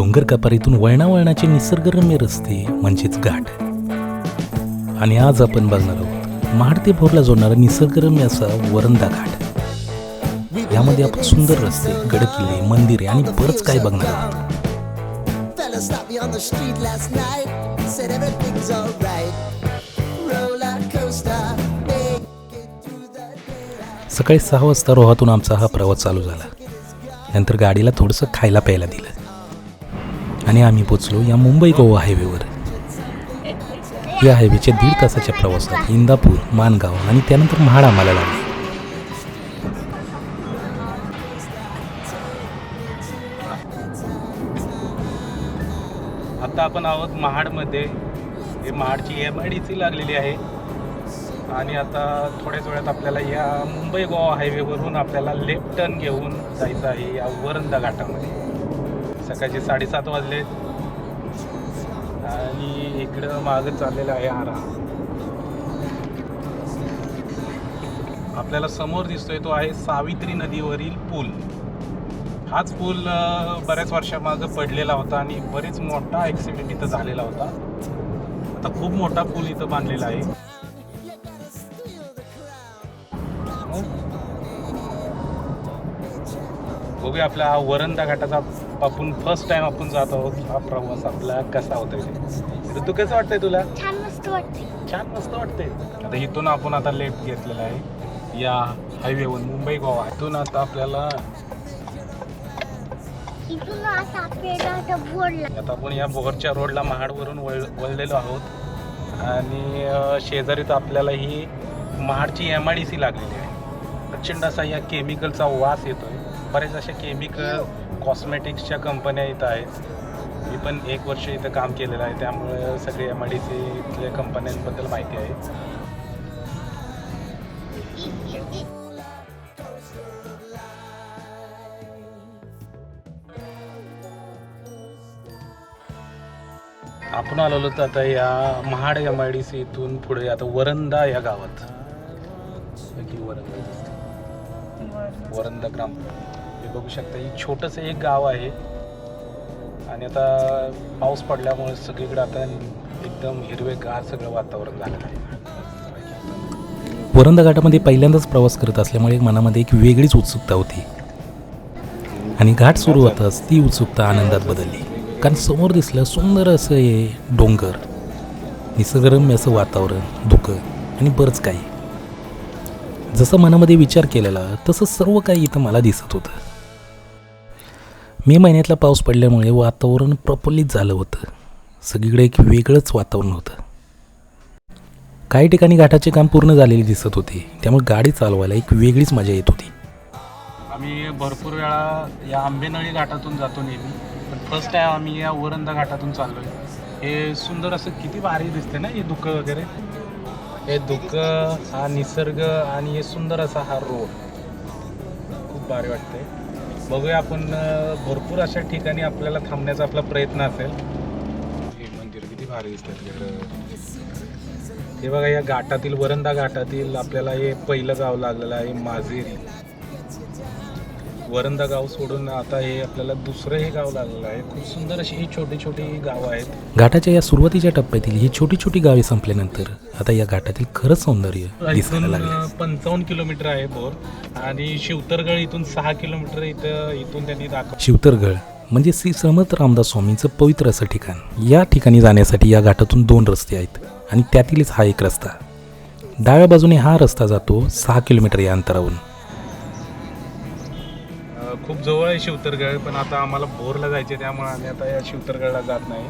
डोंगर कपारीतून वळणावळणाचे निसर्गरम्य रस्ते म्हणजेच घाट. आणि आज आपण बघणार आहोत महाड ते भोरला जोडणारा निसर्गरम्य असा वरंदा घाट. यामध्ये आपण सुंदर रस्ते गडकिल्ले मंदिरे आणि बरंच काय बघणार आहोत. सकाळी सहा वाजता रोहातून आमचा हा प्रवास चालू झाला. नंतर गाडीला थोडंसं खायला प्यायला दिलं. आणि आम्ही पोचलो या मुंबई गोवा हायवेवर. या हायवेच्या दीड तासाच्या प्रवासात इंदापूर मानगाव आणि त्यानंतर महाड आम्हाला लागले. आता आपण आहोत महाडमध्ये. हे महाडची एम आय डी सी लागलेली आहे. आणि आता थोड्याच वेळात आपल्याला या मुंबई गोवा हायवेवरून आपल्याला लेफ्ट टर्न घेऊन जायचं आहे या वरंदा घाटामध्ये. सकाळचे साडेसात वाजले. आणि इकडं मागं चाललेलं आहे आरा. आपल्याला समोर दिसतोय तो आहे सावित्री नदीवरील पूल. हाच पूल बऱ्याच वर्षामागं पडलेला होता आणि बरेच मोठा ॲक्सिडेंट इथं झालेला होता. आता खूप मोठा पूल इथं बांधलेला आहे. हो. बघूया आपला हा वरंदा घाटाचा आपण फर्स्ट टाइम आपण जात आहोत. हा प्रवास आपला कसा होतोय? ते तर तू कसं वाटतंय तुला? छान मस्त वाटते छान मस्त वाटते आता इथून आपण आता लेफ्ट घेतलेला आहे. या हायवेवर मुंबई गोवा. इथून आता आपल्याला आता आपण या बोरच्या रोडला महाडवरून वळ वळलेलो आहोत. आणि शेजारी तर आपल्याला ही महाडची एम आय डी सी लागलेली आहे. प्रचंड असा या केमिकलचा वास येतोय. बरेच अशा केमिकल कॉस्मेटिक्सच्या कंपन्या इथं आहेत. मी पण एक वर्ष इथं काम केलेलं आहे त्यामुळे सगळे एम आय डी सी इथल्या कंपन्यांबद्दल माहिती आहे. आपण आलेलो तर आता या Mahad M I D C इथून पुढे आता वरंदा या गावात. वरंदा ग्राम. हे बघू शकता ही छोटंसं एक गाव आहे. आणि आता पाऊस पडल्यामुळे सगळीकडे आता एकदम हिरवेगार सगळं वातावरण झालेलं आहे. वरंदा घाटामध्ये पहिल्यांदाच प्रवास करत असल्यामुळे मनामध्ये एक वेगळीच उत्सुकता होती. आणि घाट सुरू होताच ती उत्सुकता आनंदात बदलली. कारण समोर दिसलं सुंदर असं हे डोंगर. निसर्गरम्य असं वातावरण धुकं आणि बरंच काही. जसं मनामध्ये विचार केलेला तसं सर्व काही इथं मला दिसत होतं. मे महिन्यातला पाऊस पडल्यामुळे वातावरण प्रफुल्लित झालं होतं. सगळीकडे एक वेगळंच वातावरण होतं. काही ठिकाणी घाटाचे काम पूर्ण झालेले दिसत होते. त्यामुळे गाडी चालवायला एक वेगळीच मजा येत होती. आम्ही भरपूर वेळा या आंबेनळी घाटातून जातो नेहमी. पण फर्स्ट टाइम आम्ही या वरंद घाटातून चाललोय. हे सुंदर असं किती भारी दिसते ना हे धुकं वगैरे. हे धुकं हा निसर्ग आणि हे सुंदर असा हा रोड खूप भारी वाटते बघूया आपण भरपूर अशा ठिकाणी आपल्याला थांबण्याचा आपला प्रयत्न असेल. हे मंदिर किती भारी दिसतात हे बघा या घाटातील वरंदा घाटातील आपल्याला हे पहिलं गाव लागलेलं आहे माझेरी वरंदा गाव सोडून आता हे आपल्याला दुसरं हे गाव लागलेलं आहे. खूप सुंदर अशी ही छोटी छोटी गावं आहेत. घाटाच्या या सुरुवातीच्या टप्प्यातील ही छोटी छोटी गावे संपल्यानंतर आता या घाटातील खरंच सौंदर्य दिसायला लागले पंचावन्न किलोमीटर आहे बोर आणि शिवतरगड इथून सहा किलोमीटर इथं इथून त्यांनी दाखव शिवतरगड म्हणजे श्री समर्थ रामदास स्वामींचं पवित्र असं ठिकाण. या ठिकाणी जाण्यासाठी या घाटातून दोन रस्ते आहेत आणि त्यातीलच हा एक रस्ता. डाव्या बाजूने हा रस्ता जातो सहा किलोमीटर या अंतरावरून. खूप जवळ आहे शिवतरगड पण आता आम्हाला बोरला जायचे त्यामुळे आम्ही आता या शिवतरगडला जात नाही.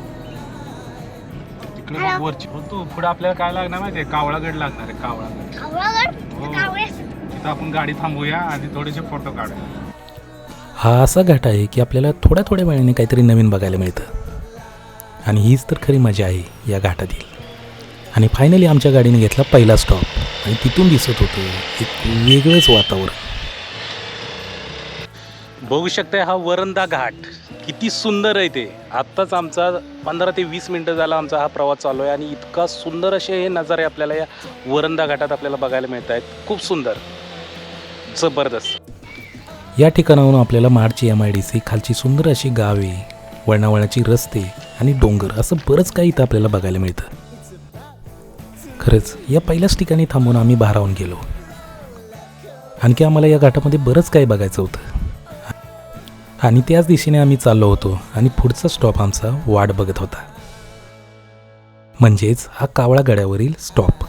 तिकडे वरची हो तू पुढे आपल्याला काय लागणार माहितीये कावळागड लागणार आहे कावळागड. कावळागड? हो. तिथं आपण गाडी थांबूया आणि थोडेसे फोटो काढूया. हा असा घाट आहे की आपल्याला थोड्या थोड्या वेळाने काहीतरी नवीन बघायला मिळतं. आणि हीच तर खरी मजा आहे या घाटातील. आणि फायनली आमच्या गाडीने घेतला पहिला स्टॉप आणि तिथून दिसत होतं एक वेगळंच वातावरण. बघू शकता हा वरंदा घाट. किती सुंदर आहे ते. आत्ताच आमचा पंधरा ते वीस मिनटं झाला आमचा हा प्रवास चालू आहे आणि इतका सुंदर असे हे नजारे आपल्याला या वरंदा घाटात आपल्याला बघायला मिळत आहेत खूप सुंदर. जबरदस्त. या ठिकाणाहून आपल्याला माडची एम आय डी सी खालची सुंदर अशी गावे वळणावळणाची रस्ते आणि डोंगर असं बरंच काही इथं आपल्याला बघायला मिळतं. खरंच या पहिल्याच ठिकाणी थांबून आम्ही भारावून गेलो. आणखी आम्हाला या घाटामध्ये बरंच काही बघायचं होतं. आणि त्याच दिशेने आम्ही चाललो होतो आणि पुढचा स्टॉप आमचा वाट बघत होता. म्हणजेच हा कावळा गड्यावरील स्टॉप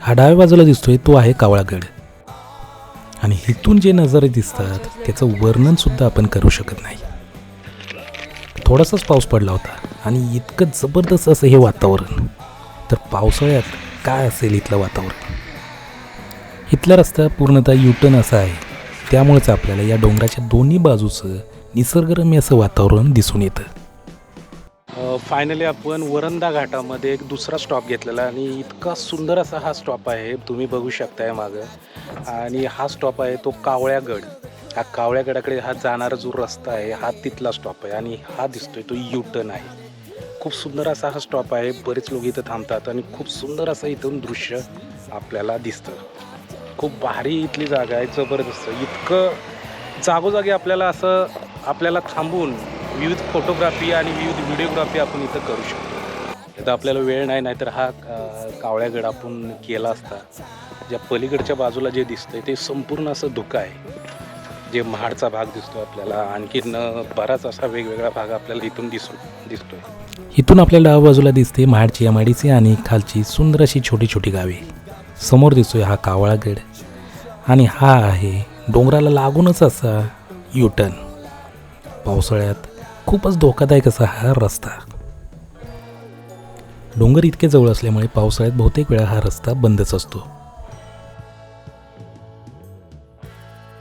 हा डाव्या बाजूला दिसतोय तो आहे कावळागड आणि इथून जे नजारे दिसतात त्याचं वर्णन सुद्धा आपण करू शकत नाही. थोडासाच पाऊस पडला होता आणि इतकं जबरदस्त असं हे वातावरण. तर पावसाळ्यात काय असेल इथलं वातावरण? इथला रस्ता पूर्णतः युटर्न असा आहे. त्यामुळेच आपल्याला या डोंगराच्या दोन्ही बाजूचं निसर्गरम्य असं वातावरण दिसून येतं. फायनली आपण वरंदा घाटामध्ये एक दुसरा स्टॉप घेतलेला आणि इतका सुंदर असा हा स्टॉप आहे तुम्ही बघू शकताय मागं. आणि हा स्टॉप आहे तो कावळ्यागड हा कावळ्यागडाकडे हा जाणारा जो रस्ता आहे हा तिथला स्टॉप आहे आणि हा दिसतोय तो यू टर्न आहे. खूप सुंदर असा हा स्टॉप आहे बरेच लोक इथं थांबतात आणि खूप सुंदर असं इथून दृश्य आपल्याला दिसतं. खूप भारी इथली जागा आहे जबरदस्त. इतकं जागोजागी आपल्याला असं आपल्याला थांबून विविध फोटोग्राफी आणि विविध व्हिडिओग्राफी आपण इथं करू शकतो. इथं आपल्याला वेळ नाही नाहीतर हा कावळ्यागड आपण केला असता ज्या पलीकडच्या बाजूला जे दिसतंय ते संपूर्ण असं धुकं आहे. जे महाडचा भाग दिसतो आपल्याला आणखीन बराच असा वेगवेगळा भाग आपल्याला इथून दिसून दिसतोय. इथून आपल्याला डाव्या बाजूला दिसते महाडची एम आणि खालची सुंदर अशी छोटी छोटी गावे. समोर दिसतोय हा कावळागड आणि हा आहे डोंगराला लागूनच असा युटर्न पावसाळ्यात खूपच धोकादायक असा हा रस्ता. डोंगर इतके जवळ असल्यामुळे पावसाळ्यात बहुतेक वेळा हा रस्ता बंदच असतो.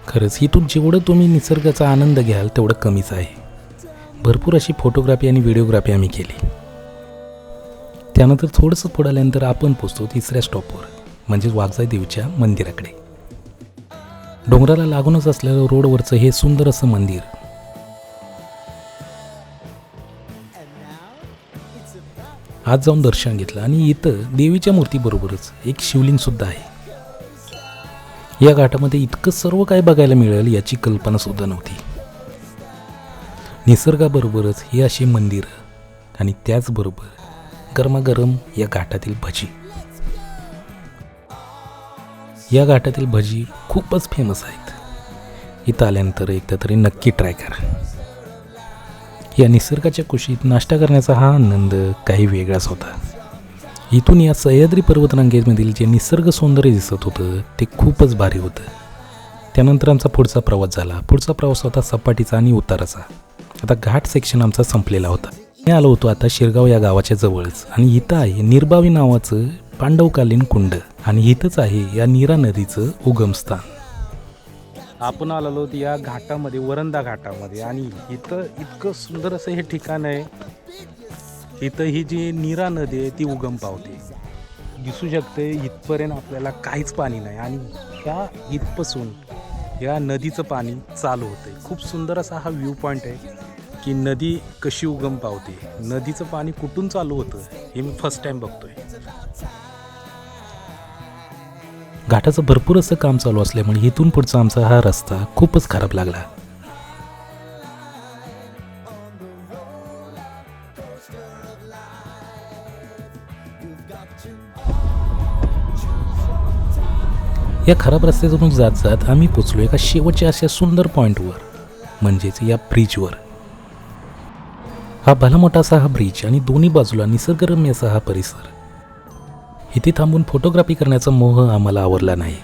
खरंच इथून जेवढं तुम्ही निसर्गाचा आनंद घ्याल तेवढं कमीच आहे. भरपूर अशी फोटोग्राफी आणि व्हिडिओग्राफी आम्ही केली. त्यानंतर थोडंसं पुढं आल्यानंतर आपण पोचतो तिसऱ्या स्टॉपवर म्हणजेच वाघजाई देवीच्या मंदिराकडे. डोंगराला लागूनच असलेलं रोडवरचं हे सुंदर असं मंदिर. आज जाऊन दर्शन घेतलं आणि इथं देवीच्या मूर्तीबरोबरच एक शिवलिंग सुद्धा आहे. या घाटामध्ये इतकं सर्व काय बघायला मिळेल याची कल्पना सुद्धा नव्हती. निसर्गाबरोबरच ही अशी मंदिरं आणि त्याचबरोबर गरमागरम या घाटातील भजी. या घाटातील भजी खूपच फेमस आहेत. इथं आल्यानंतर एकदा तरी नक्की ट्राय करा. या निसर्गाच्या कुशीत नाश्ता करण्याचा हा आनंद काही वेगळाच होता. इथून या सह्याद्री पर्वतरांगेमधील जे निसर्ग सौंदर्य दिसत होतं ते खूपच भारी होतं. त्यानंतर आमचा पुढचा प्रवास झाला. पुढचा प्रवास होता सपाटीचा आणि उताराचा. आता घाट सेक्शन आमचा संपलेला होता. मी आलो होतो आता शिरगाव या गावाच्या जवळच आणि इथं आहे निर्बावी नावाचं पांडवकालीन कुंड आणि इथंच आहे या नीरा नदीचं उगमस्थान आपण आलेलो या घाटामध्ये वरंदा घाटामध्ये. आणि इथं इतकं सुंदर असं हे ठिकाण आहे. इथं ही जी नीरा नदी आहे ती उगम पावते. दिसू शकते इथपर्यंत आपल्याला काहीच पाणी नाही. आणि ह्या इथपासून या नदीचं पाणी चालू होतं खूप सुंदर असा हा व्ह्यू पॉईंट आहे की नदी कशी उगम पावते. नदीचं पाणी कुठून चालू होतं हे मी फर्स्ट टाइम बघतोय. घाटाचं भरपूर असं काम चालू असल्यामुळे इथून पुढचा आमचा हा रस्ता खूपच खराब लागला. या खराब रस्त्यातून जात जात आम्ही पोचलो एका शेवटच्या अशा सुंदर पॉईंटवर म्हणजेच या ब्रिजवर. हा भला मोठा असा हा ब्रिज आणि दोन्ही बाजूला निसर्गरम्य असा हा परिसर. इथे थांबून फोटोग्राफी करण्याचा मोह आम्हाला आवरला नाही.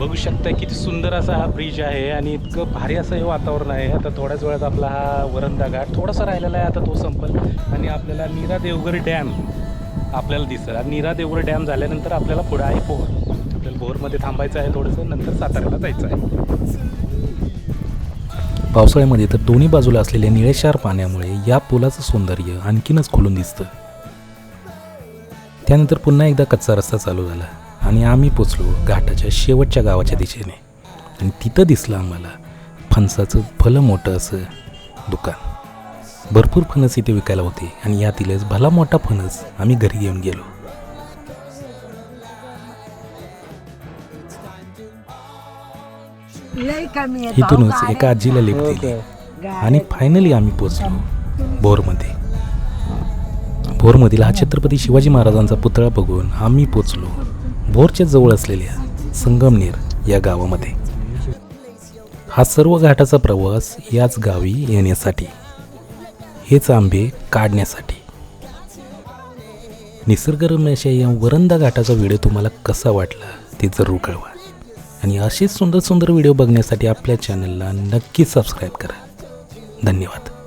बघू शकता किती सुंदर असा हा ब्रिज आहे आणि इतकं भारी असं हे वातावरण आहे. आता थोड्याच वेळात आपला हा वरंदा घाट थोडासा राहिलेला आहे आता तो संपल. आणि आपल्याला नीरा देवघर डॅम आपल्याला दिसत आणि नीरा देवघर डॅम झाल्यानंतर आपल्याला पुढे आहे पोहर आपल्याला पोहरमध्ये थांबायचं आहे थोडंसं नंतर साताऱ्याला जायचं आहे. पावसाळ्यामध्ये तर दोन्ही बाजूला असलेल्या निळेशार पाण्यामुळे या पुलाचं सौंदर्य आणखीनच खुलून दिसतं. त्यानंतर पुन्हा एकदा कच्चा रस्ता चालू झाला आणि आम्ही पोचलो घाटाच्या शेवटच्या गावाच्या दिशेने. आणि तिथं दिसलं आम्हाला फणसाचं भलं मोठं असं दुकान. भरपूर फणस इथे विकायला होते आणि यातीलच भला मोठा फणस आम्ही घरी घेऊन गेलो. इथूनच एका आजीला लिफ्ट दिली. आणि फायनली आम्ही पोचलो भोरमध्ये. भोरमधील हा छत्रपती शिवाजी महाराजांचा पुतळा बघून आम्ही पोचलो. भोरच्या जवळ असलेल्या संगमनेर या गावामध्ये. हा सर्व घाटाचा प्रवास याच गावी येण्यासाठी. हेच आंबे काढण्यासाठी. निसर्गरम्य अशा या वरंदा घाटाचा व्हिडिओ तुम्हाला कसा वाटला ते जरूर कळवा. आणि असेच सुंदर सुंदर व्हिडिओ बघण्यासाठी आपल्या चॅनलला नक्की सबस्क्राईब करा. धन्यवाद.